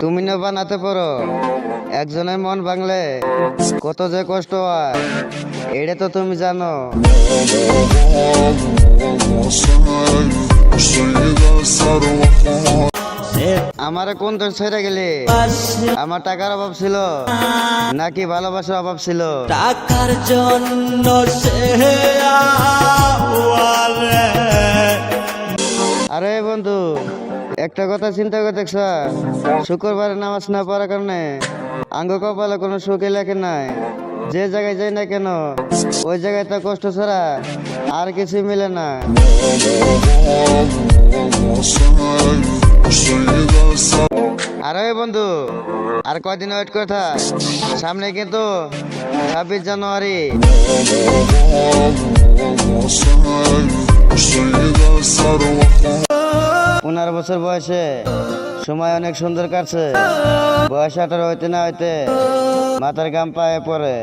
তুমি না বানাতে পারো। একজনের মন ভাঙলে কত যে কষ্ট হয় এটা তো তুমি জানো। আমার কোন তোর ছেড়ে গেলি? আমার টাকার অভাব ছিল নাকি ভালোবাসার অভাব ছিল? টাকার জন্য আরে বন্ধু একটা কথা চিন্তা করে দেখছ? শুক্রবারে নামাজ না পড়ার কারণে আঙ্গ কপালে কোনো সুখে লেখে নাই। যে জায়গায় যাই না কেন, ওই জায়গায় তো কষ্ট ছাড়া আর কিছু মিলে না। আরে বন্ধু, আর কয়দিন ওয়েট করে থাক। সামনে কিন্তু ছাব্বিশ জানুয়ারি। পনেরো বছর বয়সে। সময় অনেক সুন্দর কাটছে। বয়স আঠারো হইতে না হইতে মাথার গাম পায়ে পড়ে।